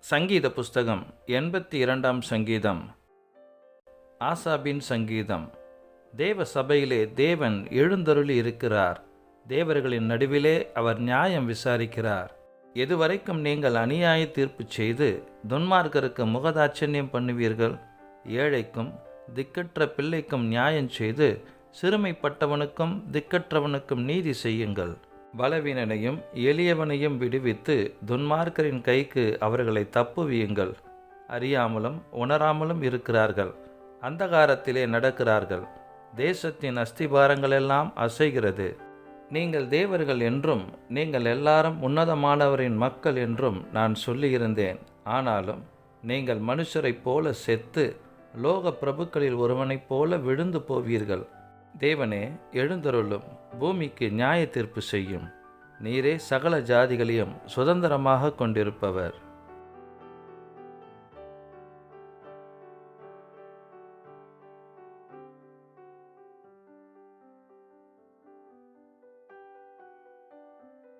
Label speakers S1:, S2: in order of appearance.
S1: சங்கீத புஸ்தகம் எண்பத்தி இரண்டாம் சங்கீதம். ஆசாபின் சங்கீதம். தேவ சபையிலே தேவன் எழுந்தருளி இருக்கிறார். தேவர்களின் நடுவிலே அவர் நியாயம் விசாரிக்கிறார். எதுவரைக்கும் நீங்கள் அநியாய தீர்ப்பு செய்து துன்மார்க்கருக்கு முகதாட்சண்யம் பண்ணுவீர்கள். ஏழைக்கும் திக்கற்ற பிள்ளைக்கும் நியாயம் செய்து சிறுமைப்பட்டவனுக்கும் திக்கற்றவனுக்கும் நீதி செய்யுங்கள். பலவீனனையும் எளியவனையும் விடுவித்து துன்மார்க்கரின் கைக்கு அவர்களை தப்புவியுங்கள் அறியாமலும் உணராமலும் இருக்கிறார்கள். அந்தகாரத்திலே நடக்கிறார்கள். தேசத்தின் அஸ்திபாரங்களெல்லாம் அசைகிறது. நீங்கள் தேவர்கள் என்றும் நீங்கள் எல்லாரும் உன்னதமானவரின் மக்கள் என்றும் நான் சொல்லியிருந்தேன். ஆனாலும் நீங்கள் மனுஷரைப் போல செத்து லோக பிரபுக்களில் ஒருவனைப் போல விழுந்து போவீர்கள். தேவனே எழுந்தருளும் பூமிக்கு நியாய தீர்ப்பு செய்யும். நீரே சகல ஜாதிகளையும் சுதந்திரமாக கொண்டிருப்பவர்.